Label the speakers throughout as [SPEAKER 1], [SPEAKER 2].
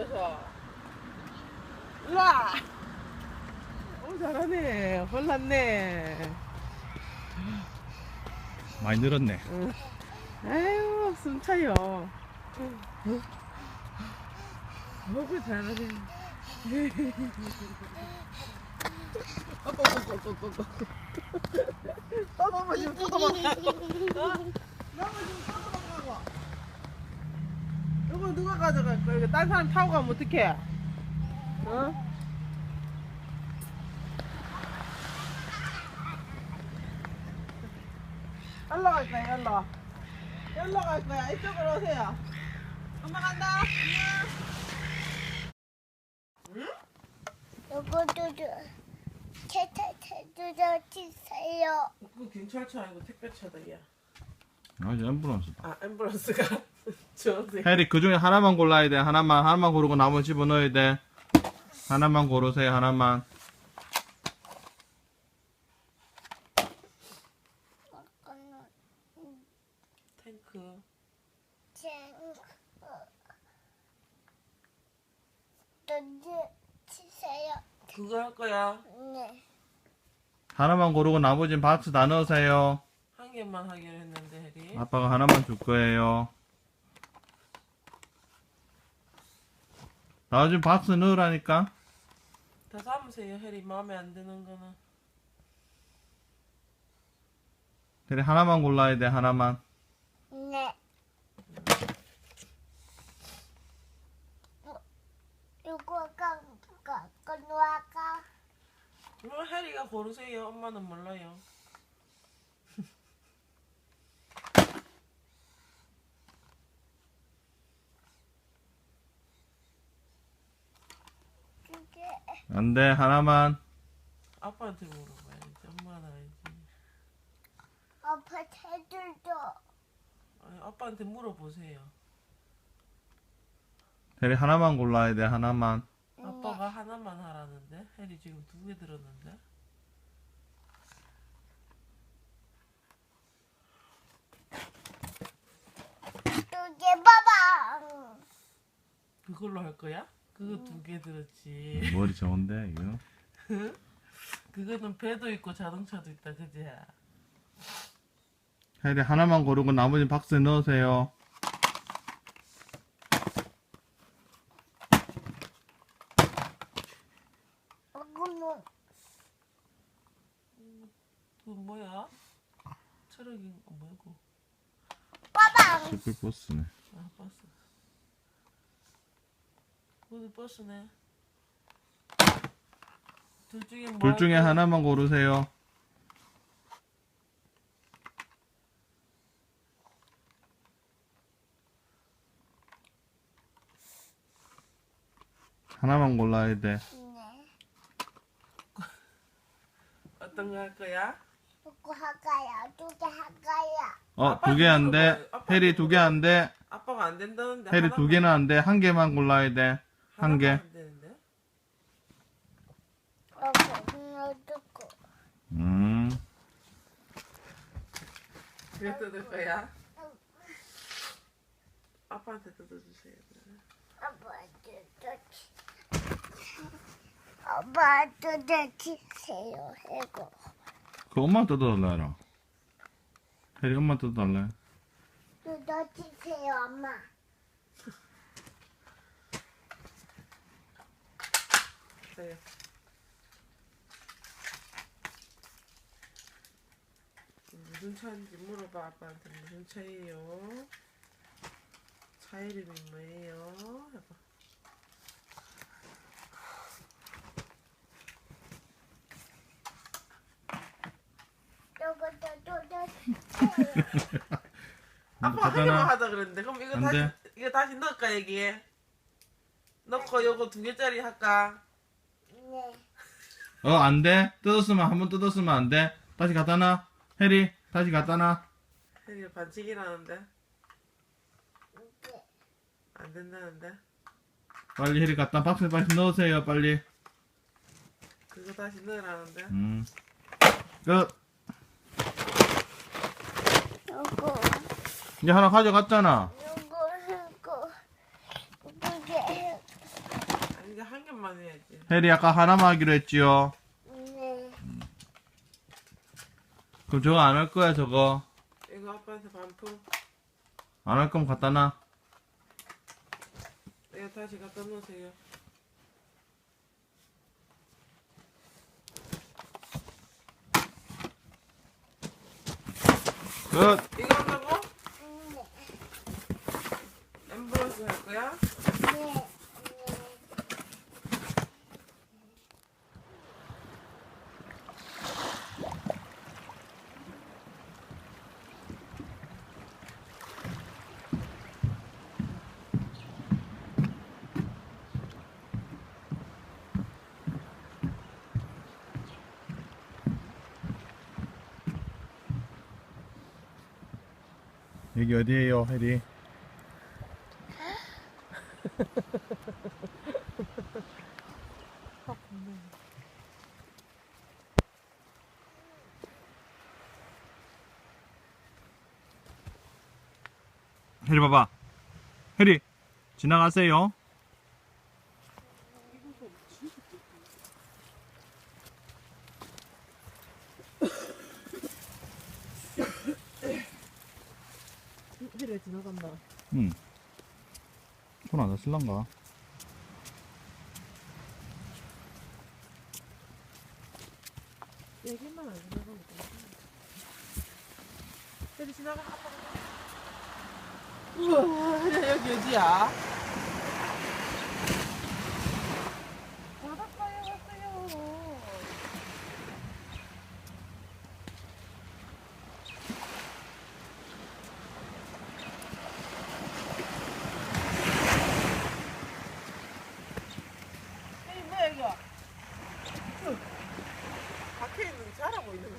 [SPEAKER 1] 일로 와. 오, 잘하네. 혼났네.
[SPEAKER 2] 많이 늘었네.
[SPEAKER 1] 아유, 숨 차요. 어구, 잘하네. 어꺼꺼꺼꺼꺼. 또 넘어지면 또 도망가고. 어? 넘어지면 또 도망 이거 누가 가져갈 거야? 이거 딴 사람 타고 가면 어떡해? 어? 일로 갈 거야, 일로. 일로 갈 거야. 이쪽으로 오세요. 엄마 간다.
[SPEAKER 3] 요거도 채채채도 주세요.
[SPEAKER 1] 그거 경찰차 아니고 택배차다, 얘.
[SPEAKER 2] 아직 앰뷸런스.
[SPEAKER 1] 아, 앰뷸런스가 주황색.
[SPEAKER 2] 해리 그 중에 하나만 골라야 돼. 하나만 하나만 고르고 나머지 집어 넣어야 돼. 하나만 고르세요. 하나만.
[SPEAKER 1] 탱크.
[SPEAKER 3] 도 주세요.
[SPEAKER 1] 그거 할 거야.
[SPEAKER 3] 네.
[SPEAKER 2] 하나만 고르고 나머지는 박스 다 넣으세요.
[SPEAKER 1] 한 개만 하기로 했는데, 해리.
[SPEAKER 2] 아빠가 하나만 줄 거예요. 나머지 박스 넣으라니까.
[SPEAKER 1] 다 담으세요, 해리. 마음에 안 드는 거는.
[SPEAKER 2] 해리 하나만 골라야 돼. 하나만.
[SPEAKER 3] 네. 어, 요거가 건와가
[SPEAKER 1] 이거 해리가 고르세요. 엄마는 몰라요.
[SPEAKER 3] 두개
[SPEAKER 2] 안 돼. 하나만.
[SPEAKER 1] 아빠한테 물어봐야지. 엄마는 알지.
[SPEAKER 3] 아빠
[SPEAKER 1] 아니, 아빠한테 물어보세요.
[SPEAKER 2] 해리 하나만 골라야 돼. 하나만.
[SPEAKER 1] 아빠가 하나만 하라는데? 해리 지금 두 개 들었는데?
[SPEAKER 3] 두개 봐봐.
[SPEAKER 1] 그걸로 할 거야? 그거 두 개 들었지.
[SPEAKER 2] 머리 좋은데 이거.
[SPEAKER 1] 그거는 배도 있고 자동차도 있다, 그지?
[SPEAKER 2] 해리 하나만 고르고 나머지 박스에 넣으세요.
[SPEAKER 3] 이거는
[SPEAKER 1] 그거 뭐야? 트럭인 거 뭐고?
[SPEAKER 3] 봐봐.
[SPEAKER 2] 슈per 버스네.
[SPEAKER 1] 아, 버스. 그것도 버스네. 둘 중에 뭐
[SPEAKER 2] 둘 중에
[SPEAKER 1] 할?
[SPEAKER 2] 하나만 고르세요. 하나만 골라야 돼.
[SPEAKER 3] 네.
[SPEAKER 1] 어떤 거 할 거야?
[SPEAKER 3] 이거 할까요? 두개 할까요?
[SPEAKER 2] 어, 두개 안 돼. 해리 두 개 안 돼.
[SPEAKER 1] 아빠가 안 된다는데.
[SPEAKER 2] 해리 두
[SPEAKER 1] 하나만-
[SPEAKER 2] 개는 안 돼. 한 개만 골라야 돼. 한 개.
[SPEAKER 3] 넣고
[SPEAKER 2] 음.
[SPEAKER 1] 왜 뜯을 거야? 아빠한테 뜯어주세요.
[SPEAKER 3] 아빠한테 아빠한테 주세요. 이거
[SPEAKER 2] 그 엄마 뜯어달라. 해리 엄마 뜯어달래.
[SPEAKER 3] 뜯어주세요, 엄마.
[SPEAKER 1] 네. 무슨 차인지 물어봐 아빠한테 무슨 차예요? 차 이름이 뭐예요?
[SPEAKER 2] 갖다
[SPEAKER 1] 개만
[SPEAKER 2] 놔.
[SPEAKER 1] 하자 그랬는데 그럼 이거
[SPEAKER 2] 안
[SPEAKER 1] 다시
[SPEAKER 2] 돼.
[SPEAKER 1] 이거 다시 넣을까 여기에? 넣고 요거 두 개짜리 할까?
[SPEAKER 3] 네.
[SPEAKER 2] 어, 안 돼. 뜯었으면, 한 번 뜯었으면 안 돼. 다시 갖다 놔. 해리, 다시 갖다 놔.
[SPEAKER 1] 이게 반칙이라는데
[SPEAKER 3] 네.
[SPEAKER 1] 안 된다는데
[SPEAKER 2] 빨리 해리 갖다 박스에 빨리 넣으세요, 빨리.
[SPEAKER 1] 그거 다시 넣으라는데
[SPEAKER 2] 음. 끝.
[SPEAKER 3] 이거
[SPEAKER 2] 이제 하나 가져갔잖아.
[SPEAKER 3] 이거 이거 두 개.
[SPEAKER 2] 혜리 아까 하나만 하기로 했지요.
[SPEAKER 3] 네.
[SPEAKER 2] 그럼 저거 안 할 거야 저거.
[SPEAKER 1] 이거 아빠한테 반품.
[SPEAKER 2] 안 할 거면 갖다 놔.
[SPEAKER 1] 내가 다시 갖다 놓으세요.
[SPEAKER 2] 끝.
[SPEAKER 1] 이거 한다고?
[SPEAKER 3] 네.
[SPEAKER 1] 엠브러스 할 거야?
[SPEAKER 3] 네.
[SPEAKER 2] 여기 어디에요 혜리? 혜리 봐봐. 혜리 지나가세요.
[SPEAKER 1] 이래 지나간다.
[SPEAKER 2] 응. 손안 다 쓸란가?
[SPEAKER 1] 얘기만 안 지나가고 있다. 여기 지나가. 우와, 여기 어디야? 바닷가에 왔어요. 에이, 뭐야, 이거? 밖에 있는 게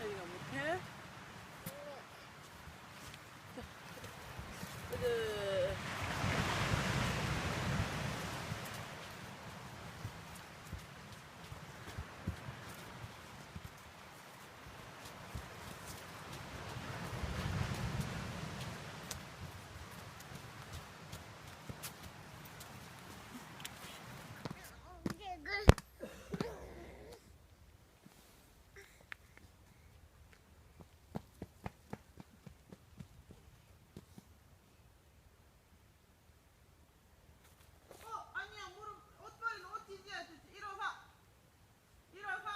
[SPEAKER 1] 혜리가 못해? 으드. 어, 아니야, 무릎, 옷걸이는 옷 뒤져야 돼. 일어서. 일어서.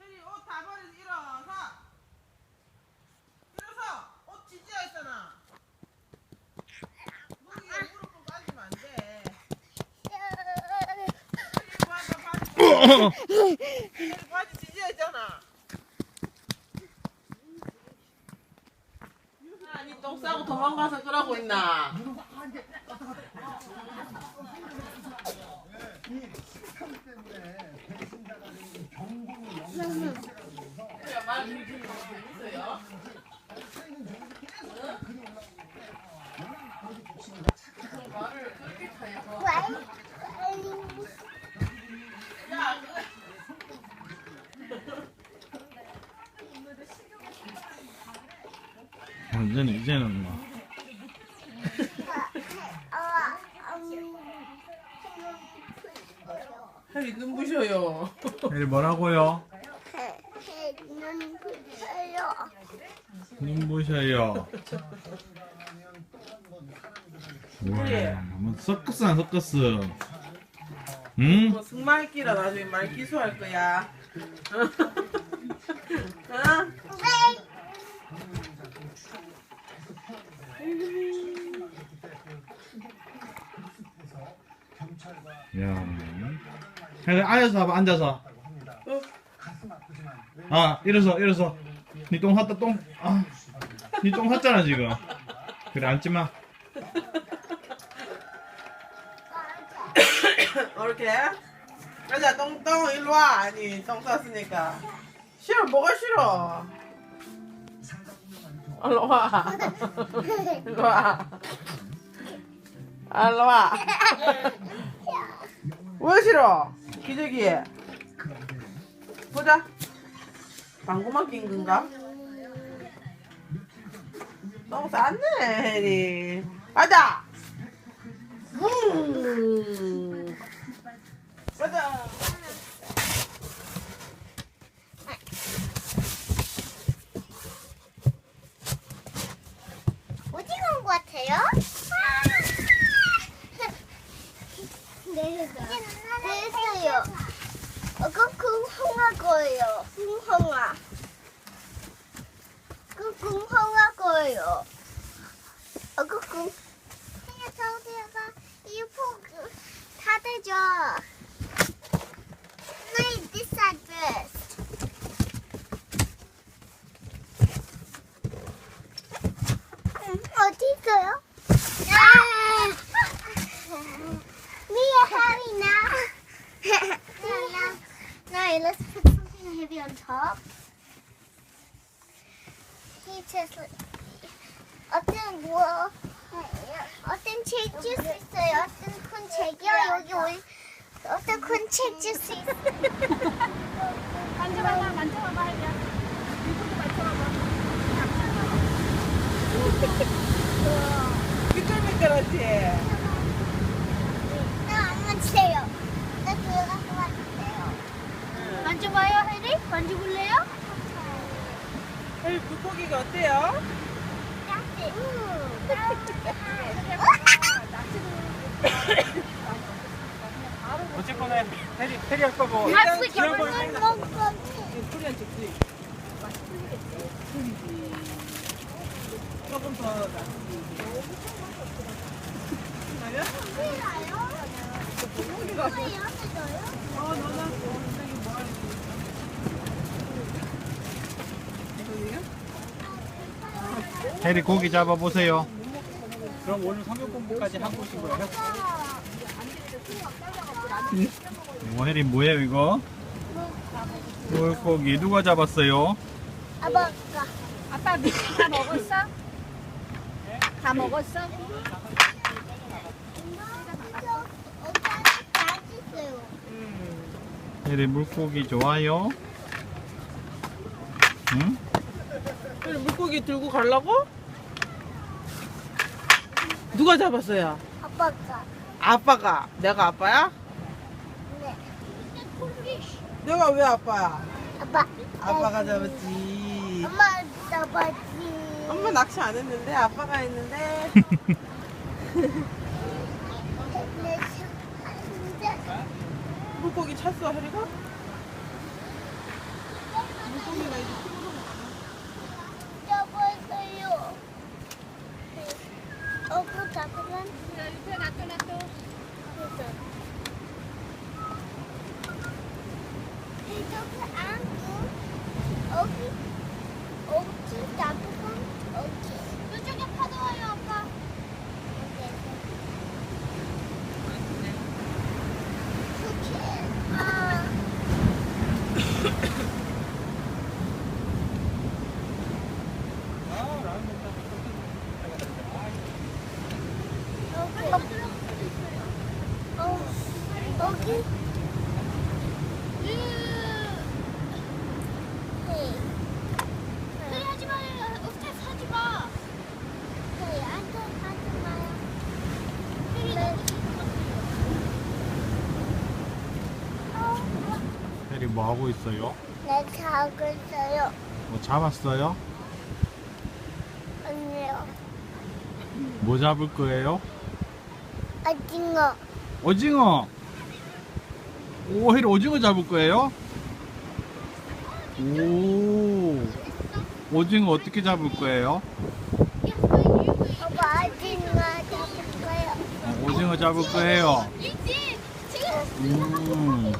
[SPEAKER 1] 혜리, 옷 다 버리고 일어서. 일어서. 옷 뒤져야 있잖아. 무릎에 무릎 꿇고 앉으면 안 돼. 혜리, 바지, 바지. 있잖아. 아니, 똥 싸고 도망가서 그러고 있나?
[SPEAKER 2] 완전히 이제는 뭐.
[SPEAKER 1] 혜리 눈부셔요.
[SPEAKER 2] 혜리 뭐라고요? 눈부셔요. 우와, 뭐 서커스나 서커스. 응?
[SPEAKER 1] 뭐 승말기라 나중에 말기수 할 거야. 어?
[SPEAKER 2] 야. 혜리 앉아서 봐봐, 앉아서.
[SPEAKER 1] 어?
[SPEAKER 2] 아, 일어서, 일어서. 니똥 샀다, 똥. 아. 니똥 샀잖아, 지금. 그래, 앉지 마.
[SPEAKER 1] 어, 이렇게. 가자, 똥 똥 일로 와. 아니, 똥 쌌으니까. 싫어, 뭐가 싫어? 일로 와. 일로 와. 일로 와. 왜 싫어? 기저귀. 보자. 방구만 낀 건가? 너무 쌌네, 해리. 가자! 음. 가자!
[SPEAKER 3] 오징어 온것 같아요? 네, 됐어요. 이거 궁홍아 거예요. 그 궁홍아 거예요. 이거 궁. 그냥 저기다가 이 포그 다 되죠. 어디 있어요? Just 어떤 뭐 어떤 책 줄 수 있어요. 어떤 큰 책이요. 여기 올 어떤 큰 책 줄 수 있어요.
[SPEAKER 4] 만져봐봐, 만져봐봐, 혜리야. 이것도 만져봐봐.
[SPEAKER 1] 미끌미끌하지?
[SPEAKER 3] 나안 만지세요. 나 들어가서 만지세요.
[SPEAKER 4] 만져봐요, 혜리? 만져볼래요?
[SPEAKER 1] 혜리 물고기가 어때요?
[SPEAKER 3] 낙지.
[SPEAKER 5] 어쨌거나 해리 할 거고.
[SPEAKER 1] 일단
[SPEAKER 4] 풀
[SPEAKER 1] 지난
[SPEAKER 4] 걸
[SPEAKER 1] 번에 코리안 잭스 조금 더 낫지 나요? 물고기가 어 너나
[SPEAKER 2] 해리 고기 잡아보세요.
[SPEAKER 5] 그럼 오늘 성경 공부까지 하고 오신 거예요?
[SPEAKER 2] 뭐 해리 뭐예요 이거? 물고기 누가 잡았어요?
[SPEAKER 3] 아빠가.
[SPEAKER 4] 아빠 미끼 다 먹었어? 다 먹었어?
[SPEAKER 2] 해리 물고기 좋아요? 응?
[SPEAKER 1] 혜리 물고기 들고 가려고? 누가 잡았어요?
[SPEAKER 3] 아빠가.
[SPEAKER 1] 아빠가 내가 아빠야?
[SPEAKER 3] 네.
[SPEAKER 1] 내가 왜 아빠야?
[SPEAKER 3] 아빠.
[SPEAKER 1] 아빠가 잡았지
[SPEAKER 3] 엄마 잡았지.
[SPEAKER 1] 엄마 낚시 안 했는데 아빠가 했는데 물고기 찼어 혜리가? 물고기가 이제 키우는
[SPEAKER 3] 잡았어요. 어구 잡으면
[SPEAKER 4] 이렇게 놔둬, 놔둬.
[SPEAKER 3] 이렇게 안고 어기 어기 잡으면 어기. 이쪽에 파도 와요 아빠. 아. 어, 여기. 그래 하지 마요. 스트레스 하지 마. 그래 안돼 하지 마요. 그래
[SPEAKER 2] 해리 뭐 하고 있어요?
[SPEAKER 3] 내 자고 있어요.
[SPEAKER 2] 뭐 잡았어요?
[SPEAKER 3] 아니요.
[SPEAKER 2] 뭐 잡을 거예요?
[SPEAKER 3] 오징어.
[SPEAKER 2] 오징어. 오 해리 오징어 잡을 거예요? 오. 오징어 어떻게 잡을 거예요?
[SPEAKER 3] 오빠 오징어 잡을 거예요.
[SPEAKER 2] 어, 오징어 잡을 거예요. 음.